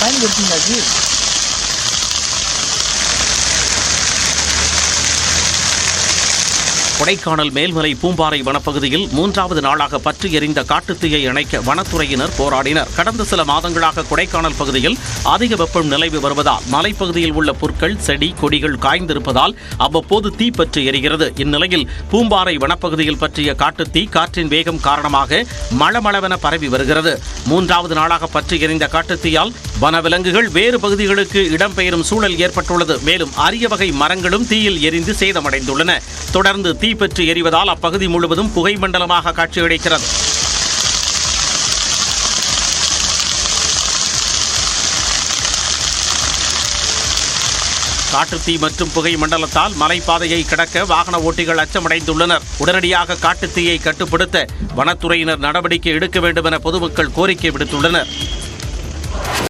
पाएँगे जी। கொடைக்கானல் மேல்மலை பூம்பாறை வனப்பகுதியில் மூன்றாவது நாளாக பற்றி எறிந்த காட்டுத்தீயை அணைக்க வனத்துறையினர் போராடினர். கடந்த சில மாதங்களாக கொடைக்கானல் பகுதியில் அதிக வெப்பம் நிலவி வருவதால் மலைப்பகுதியில் உள்ள புற்கள் செடி கொடிகள் காய்ந்திருப்பதால் அவ்வப்போது தீ பற்றி எரிகிறது. இந்நிலையில் பூம்பாறை வனப்பகுதியில் பற்றிய காட்டுத்தீ காற்றின் வேகம் காரணமாக மளமளவென பரவி வருகிறது. மூன்றாவது நாளாக பற்றி எரிந்த காட்டுத்தீயால் வனவிலங்குகள் வேறு பகுதிகளுக்கு இடம்பெயரும் சூழல் ஏற்பட்டுள்ளது. மேலும் அரிய வகை மரங்களும் தீயில் எரிந்து சேதமடைந்துள்ளன. தொடர்ந்து தீ பற்றி எரிவதால் அப்பகுதி முழுவதும் புகை மண்டலமாக காட்சியளிக்கிறது. காட்டுத்தீ மற்றும் புகை மண்டலத்தால் மலைப்பாதையை கடக்க வாகன ஓட்டிகள் அச்சமடைந்துள்ளனர். உடனடியாக காட்டுத்தீயை கட்டுப்படுத்த வனத்துறையினர் நடவடிக்கை எடுக்க வேண்டும் என பொதுமக்கள் கோரிக்கை விடுத்துள்ளனர்.